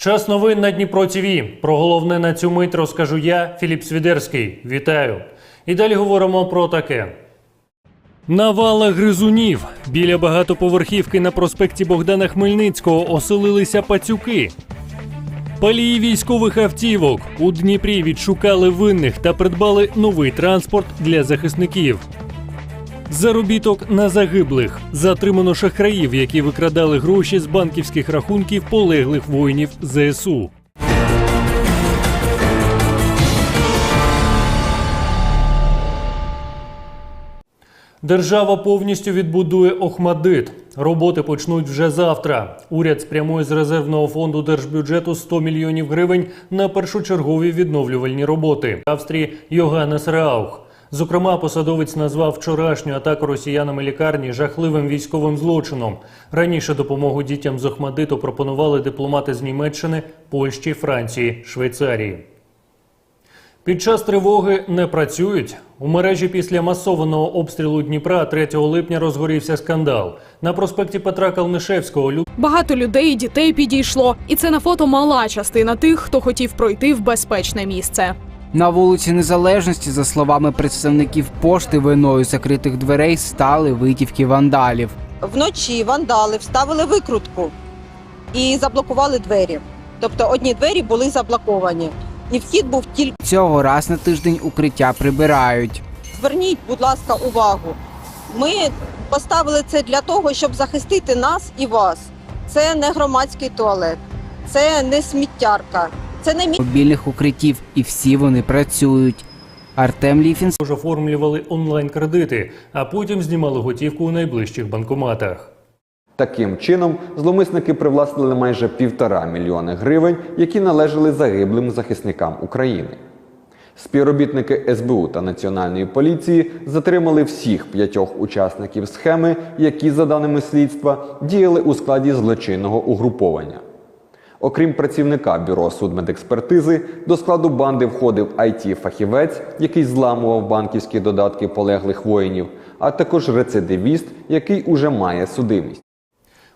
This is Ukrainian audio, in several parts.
Час новин на Дніпро ТВ. Про головне на цю мить розкажу я, Філіп Свідерський. Вітаю. І далі говоримо про таке. Навала гризунів. Біля багатоповерхівки на проспекті Богдана Хмельницького оселилися пацюки. Палії військових автівок у Дніпрі відшукали винних та придбали новий транспорт для захисників. Заробіток на загиблих затримано шахраїв, які викрадали гроші з банківських рахунків полеглих воїнів ЗСУ. Держава повністю відбудує Охмадит. Роботи почнуть вже завтра. Уряд спрямує з резервного фонду держбюджету 100 мільйонів гривень на першочергові відновлювальні роботи. Австрії Йоганнес Раух. Зокрема, посадовець назвав вчорашню атаку росіянами лікарні жахливим військовим злочином. Раніше допомогу дітям з Охмадиту пропонували дипломати з Німеччини, Польщі, Франції, Швейцарії. Під час тривоги не працюють. У мережі після масованого обстрілу Дніпра 3 липня розгорівся скандал. На проспекті Петра Калнишевського лю- Багато людей і дітей підійшло, і це на фото мала частина тих, хто хотів пройти в безпечне місце. На вулиці Незалежності, за словами представників пошти, виною закритих дверей стали витівки вандалів. вночі вандали вставили викрутку і заблокували двері. Тобто одні двері були заблоковані, і вхід був тільки. Цього раз на тиждень укриття прибирають. Зверніть, будь ласка, увагу. Ми поставили це для того, щоб захистити нас і вас. Це не громадський туалет, це не сміттярка, це не мі... Мобільних укриттів, і всі вони працюють. Артем Ліфін ж оформлювали онлайн-кредити, а потім знімали готівку у найближчих банкоматах. Таким чином, зловмисники привласнили майже півтора мільйони гривень, які належали загиблим захисникам України. Співробітники СБУ та Національної поліції затримали всіх п'ятьох учасників схеми, які, за даними слідства, діяли у складі злочинного угруповання. Окрім працівника бюро судмедекспертизи, до складу банди входив it фахівець який зламував банківські додатки полеглих воїнів, а також рецидивіст, який уже має судимість.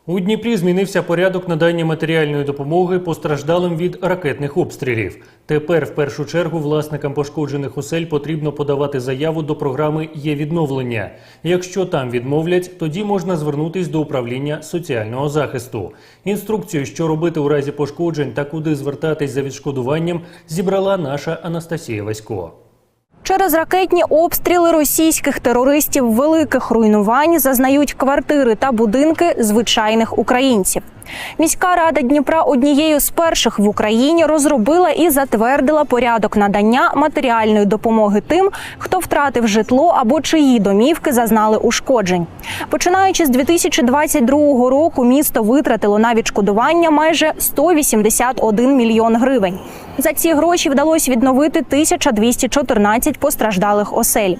У Дніпрі змінився порядок надання матеріальної допомоги постраждалим від ракетних обстрілів. Тепер, в першу чергу, власникам пошкоджених осель потрібно подавати заяву до програми є відновлення. Якщо там відмовлять, тоді можна звернутись до управління соціального захисту. Інструкцію, що робити у разі пошкоджень та куди звертатись за відшкодуванням, зібрала наша Анастасія Васько. Через ракетні обстріли російських терористів великих руйнувань зазнають квартири та будинки звичайних українців. Міська рада Дніпра однією з перших в Україні розробила і затвердила порядок надання матеріальної допомоги тим, хто втратив житло або чиї домівки зазнали ушкоджень. Починаючи з 2022 року, місто витратило на відшкодування майже 181 мільйон гривень. За ці гроші вдалося відновити 1214 постраждалих осель.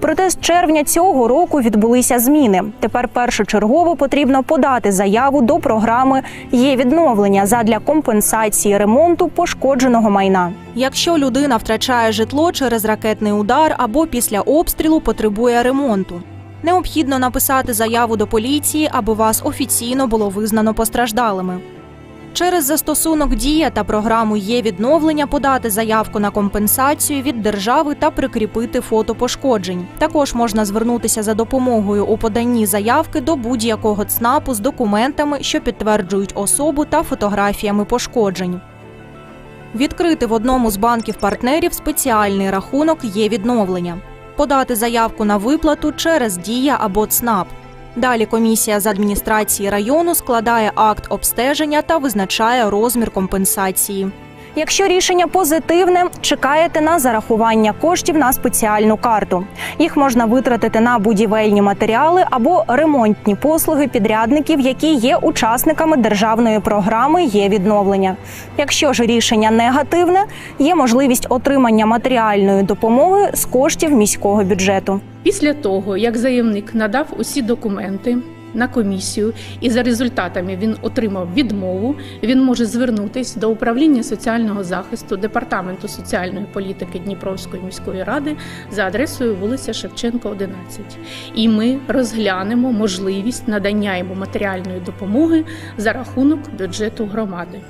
Проте з червня цього року відбулися зміни. Тепер першочергово потрібно подати заяву до програми є відновлення задля компенсації ремонту пошкодженого майна. Якщо людина втрачає житло через ракетний удар або після обстрілу потребує ремонту. Необхідно написати заяву до поліції, аби вас офіційно було визнано постраждалими. Через застосунок Дія та програму є відновлення подати заявку на компенсацію від держави та прикріпити фото пошкоджень. Також можна звернутися за допомогою у поданні заявки до будь-якого ЦНАПу з документами, що підтверджують особу та фотографіями пошкоджень. Відкрити в одному з банків партнерів спеціальний рахунок є відновлення. Подати заявку на виплату через Дія або ЦНАП. Далі комісія з адміністрації району складає акт обстеження та визначає розмір компенсації. Якщо рішення позитивне, чекаєте на зарахування коштів на спеціальну карту. Їх можна витратити на будівельні матеріали або ремонтні послуги підрядників, які є учасниками державної програми є відновлення. Якщо ж рішення негативне, є можливість отримання матеріальної допомоги з коштів міського бюджету. Після того, як заявник надав усі документи, на комісію, і за результатами він отримав відмову. Він може звернутися до управління соціального захисту департаменту соціальної політики Дніпровської міської ради за адресою вулиця Шевченка, 11. І ми розглянемо можливість надання йому матеріальної допомоги за рахунок бюджету громади.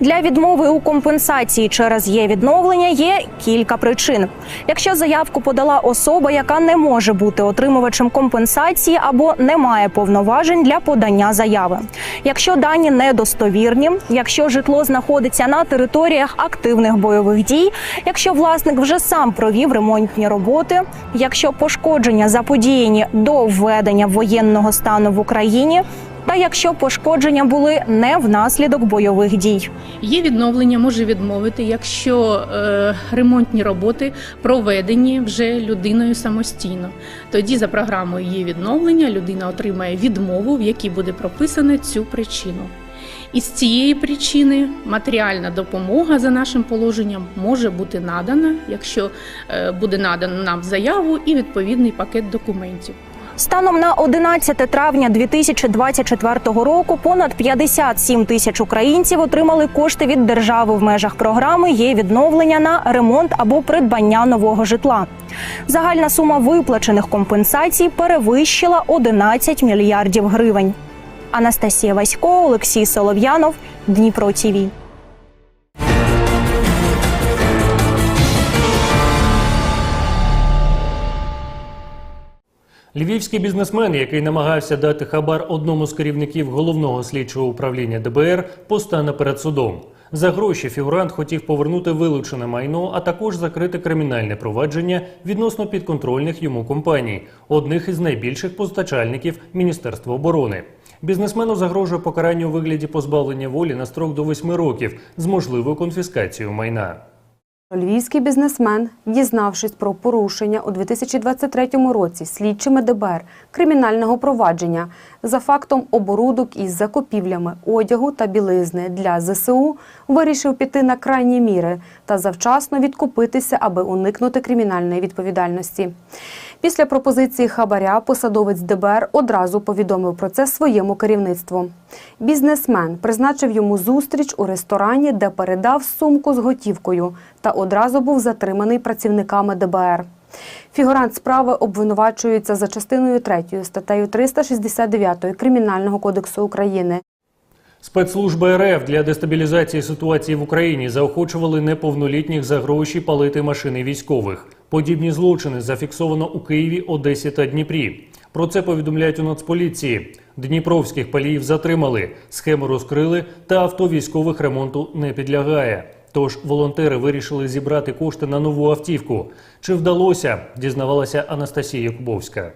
Для відмови у компенсації через є відновлення є кілька причин. Якщо заявку подала особа, яка не може бути отримувачем компенсації або не має повноважень для подання заяви. Якщо дані недостовірні, якщо житло знаходиться на територіях активних бойових дій, якщо власник вже сам провів ремонтні роботи, якщо пошкодження заподіяні до введення воєнного стану в Україні. Та якщо пошкодження були не внаслідок бойових дій. Є відновлення, може відмовити, якщо е, ремонтні роботи проведені вже людиною самостійно. Тоді за програмою є відновлення, людина отримає відмову, в якій буде прописано цю причину. І з цієї причини матеріальна допомога за нашим положенням може бути надана, якщо е, буде надано нам заяву і відповідний пакет документів. Станом на 11 травня 2024 року понад 57 тисяч українців отримали кошти від держави в межах програми є відновлення на ремонт або придбання нового житла. Загальна сума виплачених компенсацій перевищила 11 мільярдів гривень. Анастасія Васько, Олексій Солов'янов, Дніпро ТІВІ. Львівський бізнесмен, який намагався дати хабар одному з керівників головного слідчого управління ДБР, постане перед судом. За гроші фігурант хотів повернути вилучене майно, а також закрити кримінальне провадження відносно підконтрольних йому компаній, одних із найбільших постачальників Міністерства оборони. Бізнесмену загрожує покарання у вигляді позбавлення волі на строк до 8 років з можливою конфіскацією майна. Львівський бізнесмен, дізнавшись про порушення у 2023 році слідчими ДБР кримінального провадження за фактом оборудок із закупівлями одягу та білизни для ЗСУ, вирішив піти на крайні міри та завчасно відкупитися, аби уникнути кримінальної відповідальності. Після пропозиції хабаря посадовець ДБР одразу повідомив про це своєму керівництву. Бізнесмен призначив йому зустріч у ресторані, де передав сумку з готівкою та одразу був затриманий працівниками ДБР. Фігурант справи обвинувачується за частиною 3 статтею 369 Кримінального кодексу України. Спецслужби РФ для дестабілізації ситуації в Україні заохочували неповнолітніх за гроші палити машини військових. Подібні злочини зафіксовано у Києві, Одесі та Дніпрі. Про це повідомляють у Нацполіції. Дніпровських паліїв затримали, схему розкрили, та авто військових ремонту не підлягає. Тож волонтери вирішили зібрати кошти на нову автівку. Чи вдалося? Дізнавалася Анастасія Якубовська.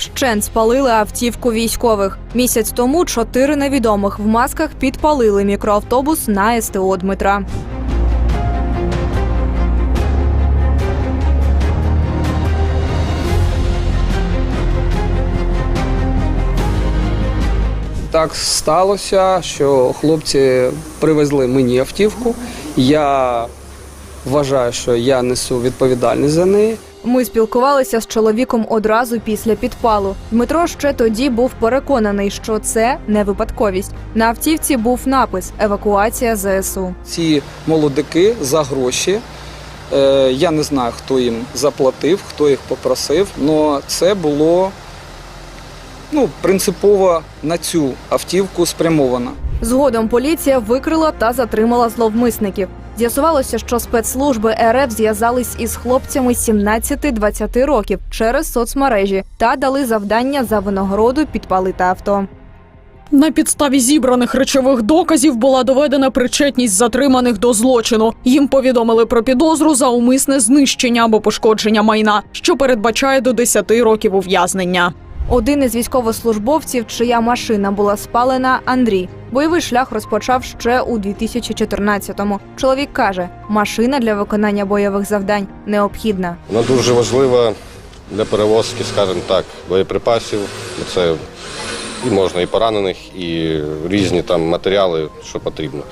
Вщент спалили автівку військових. Місяць тому чотири невідомих в масках підпалили мікроавтобус на СТО Дмитра. Так сталося, що хлопці привезли мені автівку. Я вважаю, що я несу відповідальність за неї. Ми спілкувалися з чоловіком одразу після підпалу. Дмитро ще тоді був переконаний, що це не випадковість. На автівці був напис Евакуація ЗСУ. Ці молодики за гроші. е, Я не знаю, хто їм заплатив, хто їх попросив, але це було ну, принципово на цю автівку спрямовано. Згодом поліція викрила та затримала зловмисників. З'ясувалося, що спецслужби РФ зв'язались із хлопцями 17-20 років через соцмережі та дали завдання за винагороду підпалити авто. На підставі зібраних речових доказів була доведена причетність затриманих до злочину. Їм повідомили про підозру за умисне знищення або пошкодження майна, що передбачає до 10 років ув'язнення. Один із військовослужбовців, чия машина була спалена, Андрій. Бойовий шлях розпочав ще у 2014-му. Чоловік каже, машина для виконання бойових завдань необхідна. Вона дуже важлива для перевозки, скажімо так, боєприпасів. Це і можна і поранених, і різні там матеріали, що потрібно.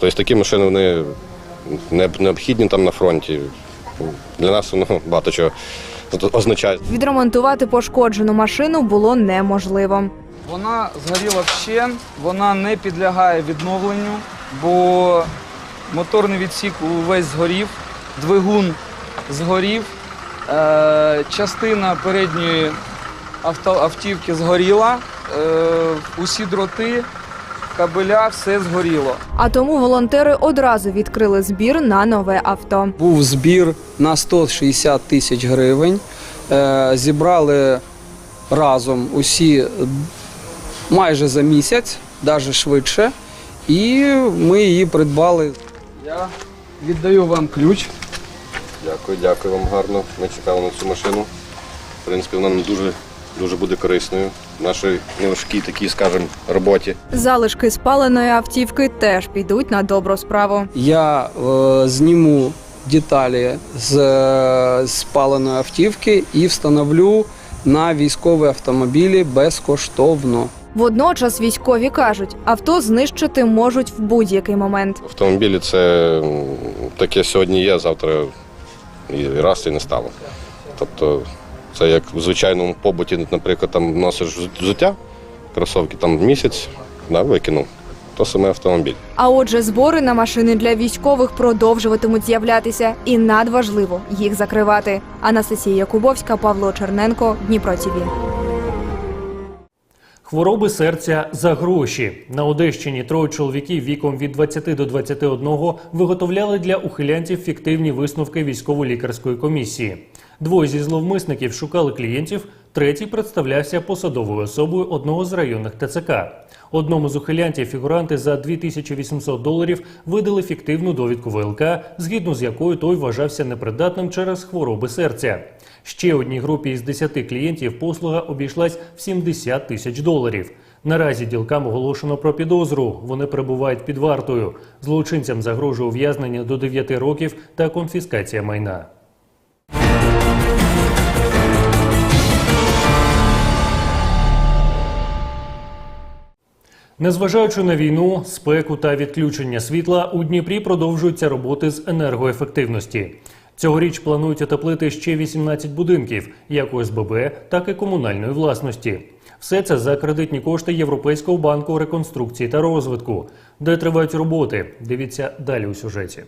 Тобто такі машини вони необхідні там на фронті. Для нас воно багато чого означає. Відремонтувати пошкоджену машину було неможливо. Вона згоріла вщен, вона не підлягає відновленню, бо моторний відсік увесь згорів, двигун згорів, е, частина передньої авто, автівки згоріла, е, усі дроти, кабеля, все згоріло. А тому волонтери одразу відкрили збір на нове авто. Був збір на 160 тисяч гривень. Е, Зібрали разом усі майже за місяць, навіть швидше. І ми її придбали. Я віддаю вам ключ. Дякую, дякую вам гарно. Ми чекали на цю машину. В принципі, вона нам дуже, дуже буде корисною нашій неважкій такій, скажімо, роботі. Залишки спаленої автівки теж підуть на добру справу. Я е, зніму деталі з е, спаленої автівки і встановлю на військові автомобілі безкоштовно. Водночас військові кажуть, авто знищити можуть в будь-який момент. Автомобілі це таке сьогодні є, завтра і раз і не стало. Тобто це як в звичайному побуті, наприклад, там носиш взуття, кросовки там місяць, да, викинув. То саме автомобіль. А отже, збори на машини для військових продовжуватимуть з'являтися, і надважливо їх закривати. Анастасія Якубовська, Павло Черненко, Дніпро ТІВІ. Хвороби серця за гроші на Одещині троє чоловіків віком від 20 до 21 виготовляли для ухилянців фіктивні висновки військово-лікарської комісії. Двоє зі зловмисників шукали клієнтів, третій представлявся посадовою особою одного з районних ТЦК. Одному з ухилянтів фігуранти за 2800 доларів видали фіктивну довідку ВЛК, згідно з якою той вважався непридатним через хвороби серця. Ще одній групі із 10 клієнтів послуга обійшлась в 70 тисяч доларів. Наразі ділкам оголошено про підозру. Вони перебувають під вартою. Злочинцям загрожує ув'язнення до 9 років та конфіскація майна. Незважаючи на війну, спеку та відключення світла, у Дніпрі продовжуються роботи з енергоефективності. Цьогоріч планують отеплити ще 18 будинків, як ОСББ, так і комунальної власності. Все це за кредитні кошти Європейського банку реконструкції та розвитку, де тривають роботи. Дивіться далі у сюжеті.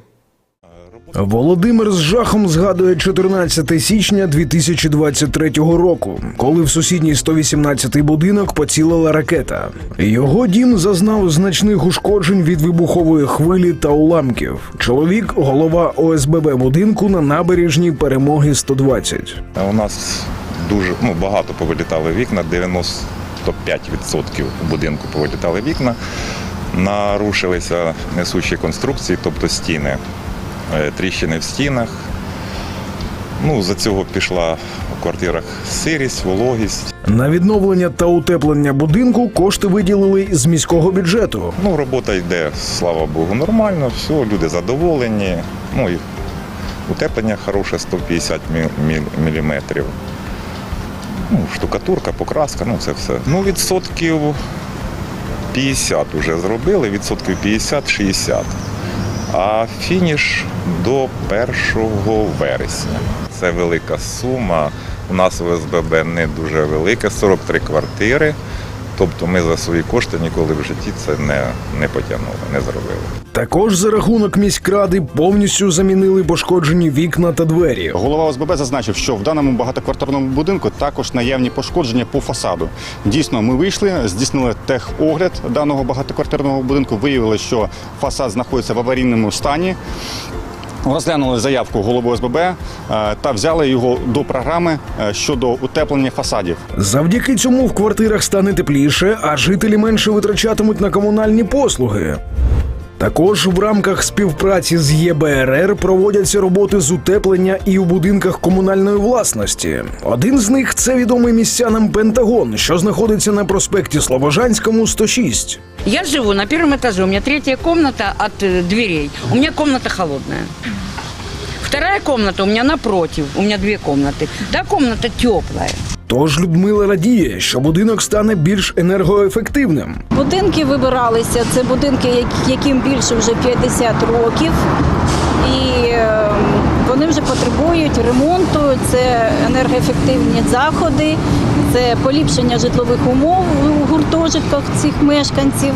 Володимир з жахом згадує 14 січня 2023 року, коли в сусідній 118-й будинок поцілила ракета. Його дім зазнав значних ушкоджень від вибухової хвилі та уламків. Чоловік голова ОСББ будинку на набережній перемоги 120. У нас дуже ну, багато повилітали вікна, 95% у будинку повилітали вікна, нарушилися несучі конструкції, тобто стіни, тріщини в стінах. Ну, за цього пішла у квартирах сирість, вологість. На відновлення та утеплення будинку кошти виділили з міського бюджету. Ну, робота йде, слава Богу, нормально, все, люди задоволені. Ну і утеплення хороше 150 мм. Ну, штукатурка, покраска, ну це все. Ну, відсотків 50 вже зробили, відсотків 50-60. А фініш до 1 вересня. Це велика сума. У нас ОСББ не дуже велике, 43 квартири. Тобто ми за свої кошти ніколи в житті це не, не потягнули, не зробили. Також за рахунок міськради повністю замінили пошкоджені вікна та двері. Голова ОСББ зазначив, що в даному багатоквартирному будинку також наявні пошкодження по фасаду. Дійсно, ми вийшли, здійснили техогляд даного багатоквартирного будинку. Виявили, що фасад знаходиться в аварійному стані. Розглянули заявку голови ОСББ е, та взяли його до програми е, щодо утеплення фасадів. Завдяки цьому в квартирах стане тепліше, а жителі менше витрачатимуть на комунальні послуги. Також в рамках співпраці з ЄБРР проводяться роботи з утеплення і у будинках комунальної власності. Один з них це відомий містянам Пентагон, що знаходиться на проспекті Слобожанському, 106. Я живу на первом этаже, у меня третья комната от э, дверей. У меня комната холодная. Вторая комната у меня напротив, у меня две комнаты. Та комната теплая. Тож Людмила радіє, що будинок стане більш енергоефективним. Будинки вибиралися. Це будинки, яким більше вже 50 років, і е, вони вже потребують ремонту, це енергоефективні заходи, це поліпшення житлових умов у гуртожитках цих мешканців.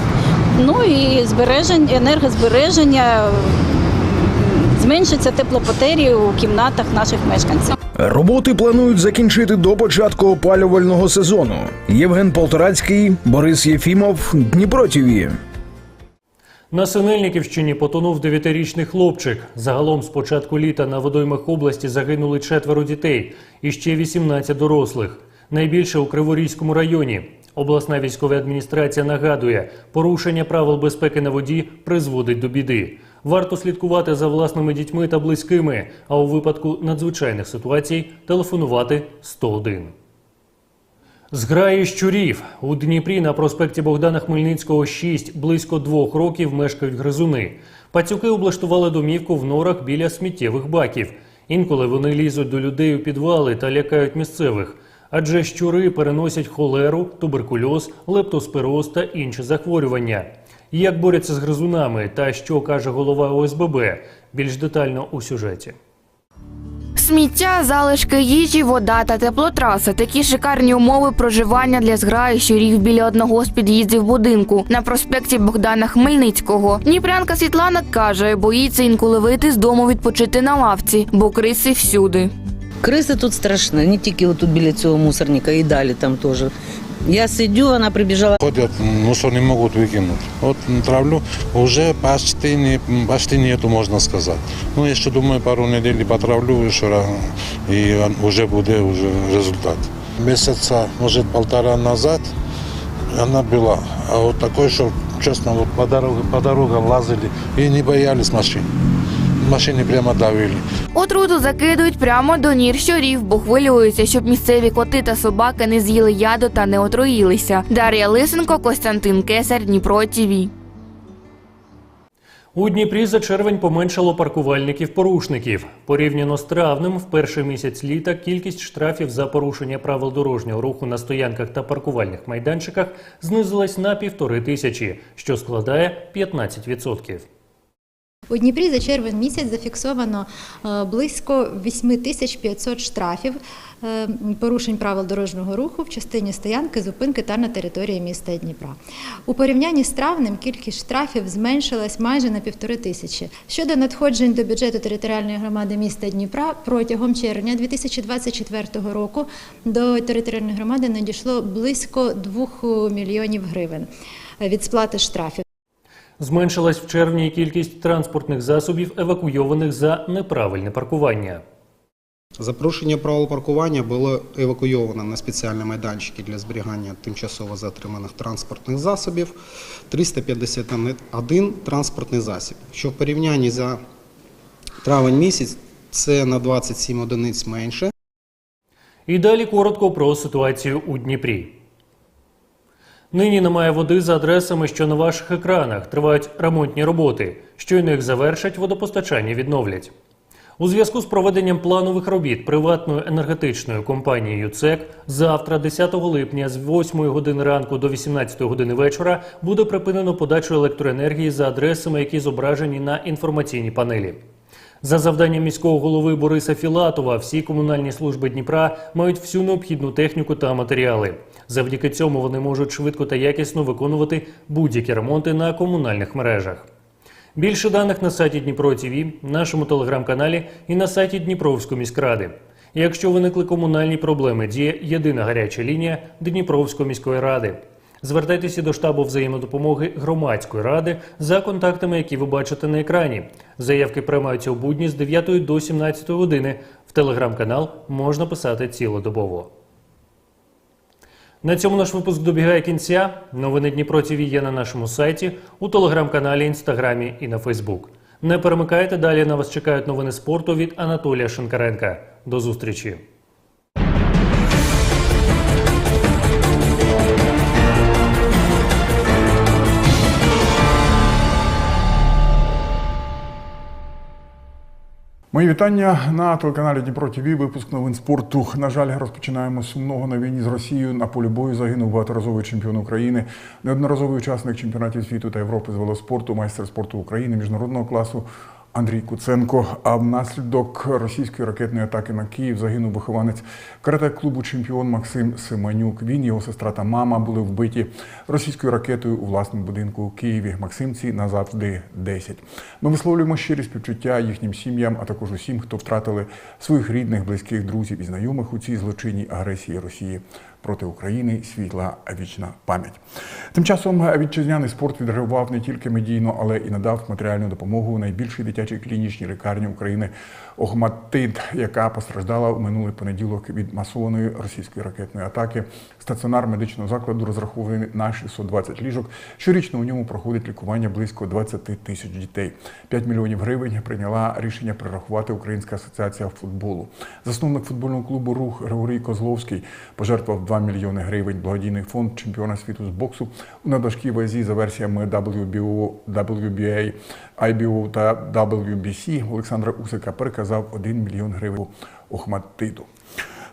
Ну і збереження, енергозбереження, зменшиться теплопотері у кімнатах наших мешканців. Роботи планують закінчити до початку опалювального сезону. Євген Полторацький, Борис Єфімов, Дніпро ТІВІ. На Синельниківщині потонув дев'ятирічний хлопчик. Загалом з початку літа на водоймах області загинули четверо дітей і ще 18 дорослих. Найбільше у Криворізькому районі. Обласна військова адміністрація нагадує, порушення правил безпеки на воді призводить до біди. Варто слідкувати за власними дітьми та близькими, а у випадку надзвичайних ситуацій телефонувати 101. Зграї щурів у Дніпрі на проспекті Богдана Хмельницького 6 близько двох років мешкають гризуни. Пацюки облаштували домівку в норах біля сміттєвих баків. Інколи вони лізуть до людей у підвали та лякають місцевих. Адже щури переносять холеру, туберкульоз, лептоспироз та інші захворювання. Як борються з гризунами та що каже голова ОСББ, більш детально у сюжеті. Сміття, залишки їжі, вода та теплотраси такі шикарні умови проживання для зграї щурів біля одного з під'їздів будинку на проспекті Богдана Хмельницького. Дніпрянка Світлана каже, боїться інколи вийти з дому відпочити на лавці, бо криси всюди. Криси тут страшні, не тільки отут біля цього мусорника, і далі там теж. Я сидю, вона прибіжала. Ходят, мусор не могут выкинуть. Вот травлю уже почти, не, почти нету, можно сказать. Ну, еще думаю, пару недель потравлю еще раз, и уже будет уже результат. Месяца, может, полтора назад она была. А вот такой, что, честно, вот по, дорогам, лазили и не боялись машин. Машины прямо давили. Отруту закидують прямо до нір щурів, бо хвилюються, щоб місцеві коти та собаки не з'їли яду та не отруїлися. Дар'я Лисенко, Костянтин Кесар, Дніпро ТІВІ. У Дніпрі за червень поменшало паркувальників-порушників. Порівняно з травнем, в перший місяць літа кількість штрафів за порушення правил дорожнього руху на стоянках та паркувальних майданчиках знизилась на півтори тисячі, що складає 15%. У Дніпрі за червень місяць зафіксовано е, близько 8500 штрафів е, порушень правил дорожнього руху в частині стоянки, зупинки та на території міста Дніпра. У порівнянні з травнем кількість штрафів зменшилась майже на півтори тисячі. Щодо надходжень до бюджету територіальної громади міста Дніпра протягом червня 2024 року до територіальної громади надійшло близько 2 мільйонів гривень від сплати штрафів. Зменшилась в червні кількість транспортних засобів, евакуйованих за неправильне паркування. За порушення правил паркування було евакуйовано на спеціальні майданчики для зберігання тимчасово затриманих транспортних засобів 351 транспортний засіб, що в порівнянні за травень місяць це на 27 одиниць менше. І далі коротко про ситуацію у Дніпрі. Нині немає води за адресами, що на ваших екранах тривають ремонтні роботи. Щойно їх завершать, водопостачання відновлять. У зв'язку з проведенням планових робіт приватною енергетичною компанією ЦЕК завтра, 10 липня, з 8 години ранку до 18 години вечора, буде припинено подачу електроенергії за адресами, які зображені на інформаційній панелі. За завданням міського голови Бориса Філатова, всі комунальні служби Дніпра мають всю необхідну техніку та матеріали. Завдяки цьому вони можуть швидко та якісно виконувати будь-які ремонти на комунальних мережах. Більше даних на сайті Дніпро ТВ, нашому телеграм-каналі і на сайті Дніпровської міськради. Якщо виникли комунальні проблеми, діє єдина гаряча лінія Дніпровської міської ради. Звертайтеся до штабу взаємодопомоги громадської ради за контактами, які ви бачите на екрані. Заявки приймаються у будні з 9 до 17 години. В телеграм-канал можна писати цілодобово. На цьому наш випуск добігає кінця. Новини Дніпро ТВ є на нашому сайті, у телеграм-каналі, інстаграмі і на Фейсбук. Не перемикайте далі. На вас чекають новини спорту від Анатолія Шинкаренка. До зустрічі. Мої вітання на телеканалі Дніпро ТВ. Випуск новин спорту. На жаль, розпочинаємо сумного на війні з Росією. На полі бою загинув багаторазовий чемпіон України, неодноразовий учасник чемпіонатів світу та Європи з велоспорту, майстер спорту України міжнародного класу Андрій Куценко. А внаслідок російської ракетної атаки на Київ загинув вихованець карате-клубу чемпіон Максим Симанюк. Він, його сестра та мама були вбиті російською ракетою у власному будинку у Києві. Максимці назавжди 10. Ми висловлюємо щирі співчуття їхнім сім'ям, а також усім, хто втратили своїх рідних, близьких, друзів і знайомих у цій злочинній агресії Росії проти України. Світла вічна пам'ять. Тим часом вітчизняний спорт відреагував не тільки медійно, але і надав матеріальну допомогу найбільшій дитячій клінічній лікарні України Охматит, яка постраждала у минулий понеділок від масованої російської ракетної атаки. Стаціонар медичного закладу розрахований на 620 ліжок. Щорічно у ньому проходить лікування близько 20 тисяч дітей. 5 мільйонів гривень прийняла рішення перерахувати Українська асоціація футболу. Засновник футбольного клубу Рух Григорій Козловський пожертвував 2 мільйони гривень. Благодійний фонд чемпіона світу з боксу у надважкій вазі за версіями WBO, WBA, IBO та WBC Олександра Усика переказав 1 мільйон гривень Охматиту.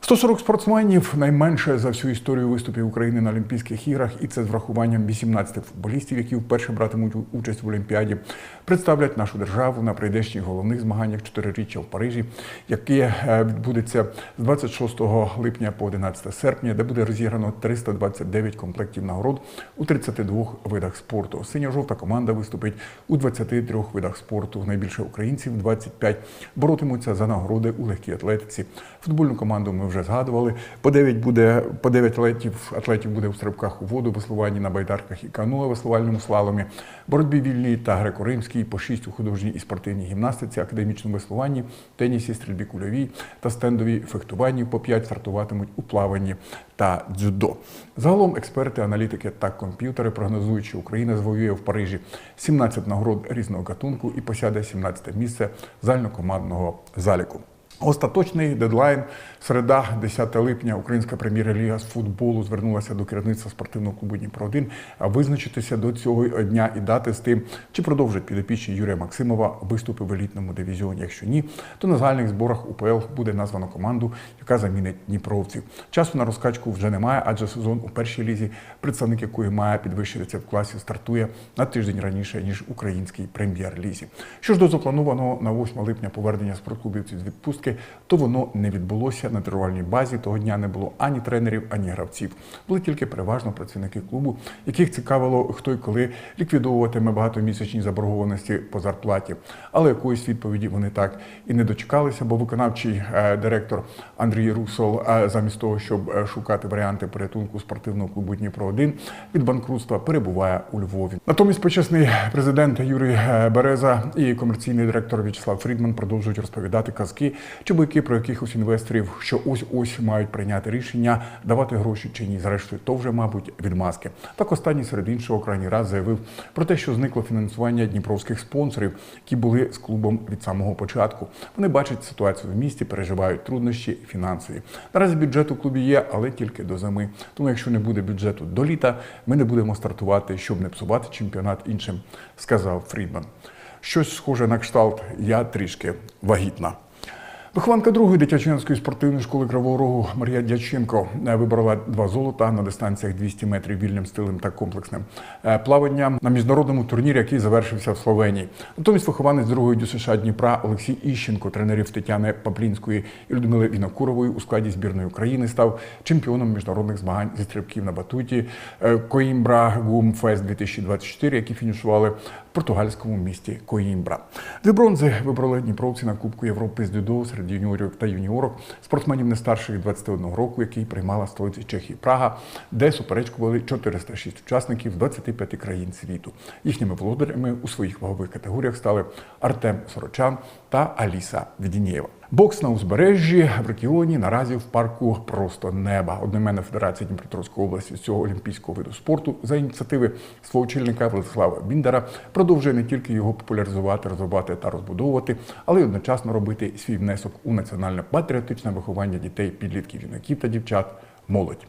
140 спортсменів найменше за всю історію виступів України на Олімпійських іграх, і це з врахуванням 18 футболістів, які вперше братимуть участь в Олімпіаді, представлять нашу державу на прийдешніх головних змаганнях чотириріччя в Парижі, яке е, відбудеться з 26 липня по 11 серпня, де буде розіграно 329 комплектів нагород у 32 видах спорту. Синьо-жовта команда виступить у 23 видах спорту. Найбільше українців 25 боротимуться за нагороди у легкій атлетиці. Футбольну команду ми вже згадували. По 9 буде по 9 атлетів, атлетів буде у стрибках у воду, веслуванні на байдарках і каноe, веслувальному слаломі, боротьбі вільній та греко-римській, по 6 у художній і спортивній гімнастиці, академічному веслуванні, тенісі, стрільбі кульовій та стендовій фехтуванні. По 5 стартуватимуть у плаванні та дзюдо. Загалом експерти, аналітики та комп'ютери прогнозують, що Україна звоює в Парижі 17 нагород різного гатунку і посяде 17 місце загальнокомандного заліку. Остаточний дедлайн середа, 10 липня, Українська прем'єр-ліга з футболу звернулася до керівництва спортивного клубу Дніпро 1 а визначитися до цього дня і дати з тим, чи продовжить підопічні Юрія Максимова виступи в елітному дивізіоні. Якщо ні, то на загальних зборах УПЛ буде названо команду, яка замінить дніпровців. Часу на розкачку вже немає, адже сезон у першій лізі, представник якої має підвищитися в класі, стартує на тиждень раніше ніж українській прем'єр-лізі. Що ж до запланованого на 8 липня повернення спортклубівців з відпустки, то воно не відбулося на тренувальній базі. Того дня не було ані тренерів, ані гравців. Були тільки переважно працівники клубу, яких цікавило, хто і коли ліквідовуватиме багатомісячні заборгованості по зарплаті. Але якоїсь відповіді вони так і не дочекалися, бо виконавчий е, директор Андрій Русол, е, замість того, щоб е, шукати варіанти порятунку спортивного клубу Дніпро 1 від банкрутства, перебуває у Львові. Натомість почесний президент Юрій Береза і комерційний директор В'ячеслав Фрідман продовжують розповідати казки чи бойки про якихось інвесторів, що ось ось мають прийняти рішення давати гроші чи ні. Зрештою, то вже, мабуть, відмазки. Так останній серед іншого крайній раз заявив про те, що зникло фінансування дніпровських спонсорів, які були з клубом від самого початку. Вони бачать ситуацію в місті, переживають труднощі фінансові. Наразі бюджет у клубі є, але тільки до зими. Тому, якщо не буде бюджету до літа, ми не будемо стартувати, щоб не псувати чемпіонат іншим, сказав Фрідман. Щось схоже на кшталт Я трішки вагітна. Вихованка другої дитячо-юнацької спортивної школи Кривого Рогу Марія Дяченко е, виборола два золота на дистанціях 200 метрів вільним стилем та комплексним е, плаванням на міжнародному турнірі, який завершився в Словенії. Натомість вихованець другої ДЮСШ Дніпра Олексій Іщенко, тренерів Тетяни Паплінської і Людмили Вінокурової у складі збірної України став чемпіоном міжнародних змагань зі стрибків на батуті Коімбра Гум Фест 2024, які фінішували португальському місті Коїмбра. Дві бронзи вибрали дніпровці на Кубку Європи з дюдо серед юніорів та юніорок спортсменів не старших 21 року, який приймала столиці Чехії Прага, де суперечкували 406 учасників з 25 країн світу. Їхніми володарями у своїх вагових категоріях стали Артем Сорочан та Аліса Відінєєва. Бокс на узбережжі в регіоні наразі в парку просто неба. Одноіменна федерація Дніпропетровської області з цього олімпійського виду спорту за ініціативи свого очільника Владислава Біндера продовжує не тільки його популяризувати, розвивати та розбудовувати, але й одночасно робити свій внесок у національне патріотичне виховання дітей, підлітків, юнаків та дівчат, молодь.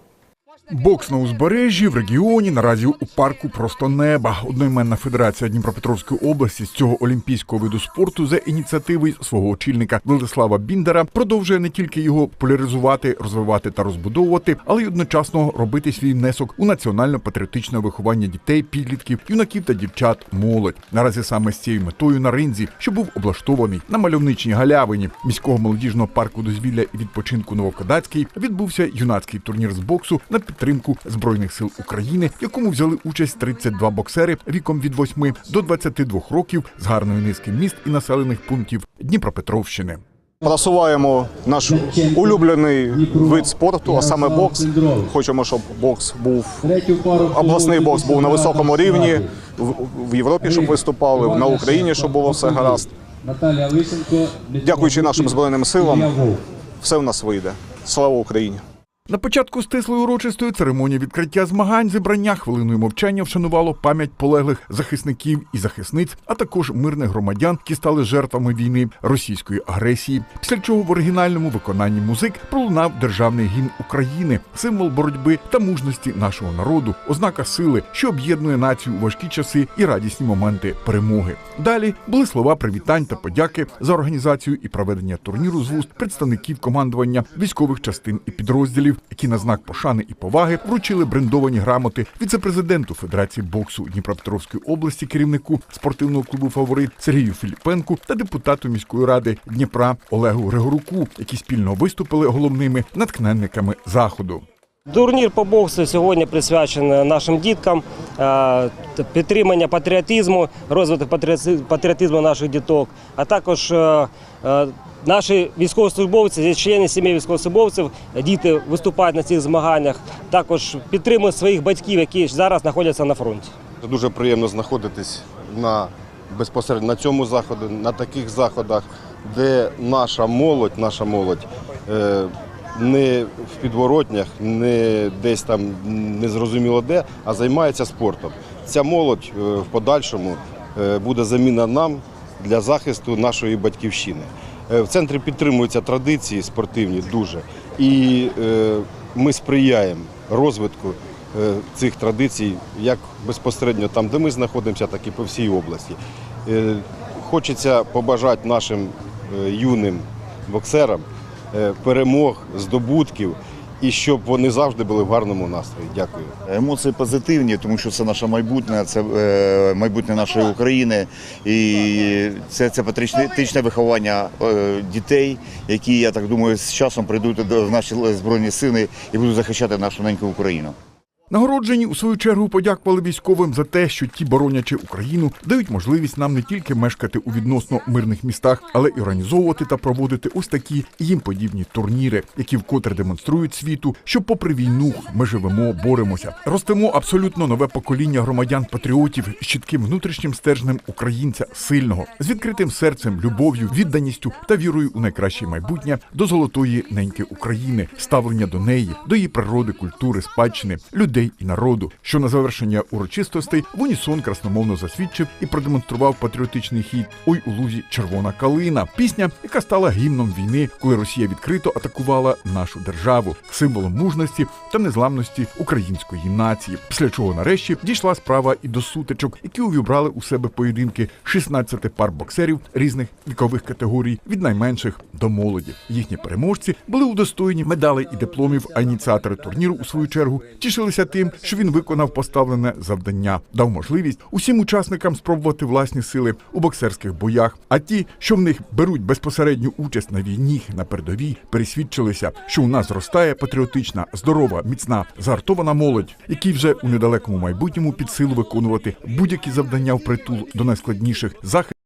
Бокс на узбережжі в регіоні наразі у парку просто неба. Одноіменна федерація Дніпропетровської області з цього олімпійського виду спорту за ініціативи свого очільника Владислава Біндера продовжує не тільки його популяризувати, розвивати та розбудовувати, але й одночасно робити свій внесок у національно-патріотичне виховання дітей, підлітків, юнаків та дівчат, молодь. Наразі саме з цією метою на ринзі, що був облаштований на мальовничній галявині міського молодіжного парку дозвілля і відпочинку Новокадацький, відбувся юнацький турнір з боксу на підтримку збройних сил України, в якому взяли участь 32 боксери віком від 8 до 22 років з гарної низки міст і населених пунктів Дніпропетровщини. Просуваємо наш улюблений вид спорту, а саме бокс. Хочемо, щоб бокс був обласний бокс був на високому рівні, в, в Європі, щоб виступали, на Україні, щоб було все гаразд. Дякуючи нашим збройним силам, все в нас вийде. Слава Україні! На початку стислої урочистої церемонії відкриття змагань зібрання хвилиною мовчання вшанувало пам'ять полеглих захисників і захисниць, а також мирних громадян, які стали жертвами війни російської агресії. Після чого в оригінальному виконанні музик пролунав державний гімн України, символ боротьби та мужності нашого народу, ознака сили, що об'єднує націю у важкі часи і радісні моменти перемоги. Далі були слова привітань та подяки за організацію і проведення турніру з вуст представників командування військових частин і підрозділів, які на знак пошани і поваги вручили брендовані грамоти віцепрезиденту Федерації боксу Дніпропетровської області, керівнику спортивного клубу Фаворит Сергію Філіпенку та депутату міської ради Дніпра Олегу Григоруку, які спільно виступили головними натхненниками заходу. Турнір по боксу сьогодні присвячений нашим діткам, е, підтримання патріотизму, розвиток патріотизму наших діток, а також е, е, наші військовослужбовці, члени сім'ї військовослужбовців, діти виступають на цих змаганнях, також підтримують своїх батьків, які зараз знаходяться на фронті. Дуже приємно знаходитись на безпосередньо на цьому заході, на таких заходах, де наша молодь, наша молодь не в підворотнях, не десь там незрозуміло де, а займається спортом. Ця молодь е, в подальшому е, буде заміна нам для захисту нашої батьківщини. Е, В центрі підтримуються традиції спортивні дуже, і ми сприяємо розвитку цих традицій як безпосередньо там, де ми знаходимося, так і по всій області. Хочеться побажати нашим юним боксерам перемог, здобутків і щоб вони завжди були в гарному настрої. Дякую. Емоції позитивні, тому що це наше майбутнє, це е, майбутнє нашої України. І це, це патріотичне виховання е, дітей, які, я так думаю, з часом прийдуть в наші збройні сили і будуть захищати нашу неньку Україну. Нагороджені у свою чергу подякували військовим за те, що ті, боронячи Україну, дають можливість нам не тільки мешкати у відносно мирних містах, але й організовувати та проводити ось такі їм подібні турніри, які вкотре демонструють світу, що, попри війну, ми живемо, боремося, ростемо абсолютно нове покоління громадян-патріотів з чітким внутрішнім стержнем українця сильного, з відкритим серцем, любов'ю, відданістю та вірою у найкраще майбутнє до золотої неньки України, ставлення до неї, до її природи, культури, спадщини, і народу, що на завершення урочистостей в унісон красномовно засвідчив і продемонстрував патріотичний хід Ой у лузі червона калина. Пісня, яка стала гімном війни, коли Росія відкрито атакувала нашу державу, символом мужності та незламності української нації. Після чого нарешті дійшла справа і до сутичок, які увібрали у себе поєдинки 16 пар боксерів різних вікових категорій від найменших до молоді. Їхні переможці були удостоєні медалей і дипломів. А ініціатори турніру у свою чергу тішилися тим, що він виконав поставлене завдання, дав можливість усім учасникам спробувати власні сили у боксерських боях. А ті, що в них беруть безпосередню участь на війні на передовій, пересвідчилися, що у нас зростає патріотична, здорова, міцна, зартована молодь, якій вже у недалекому майбутньому під силу виконувати будь-які завдання в притул до найскладніших захистів.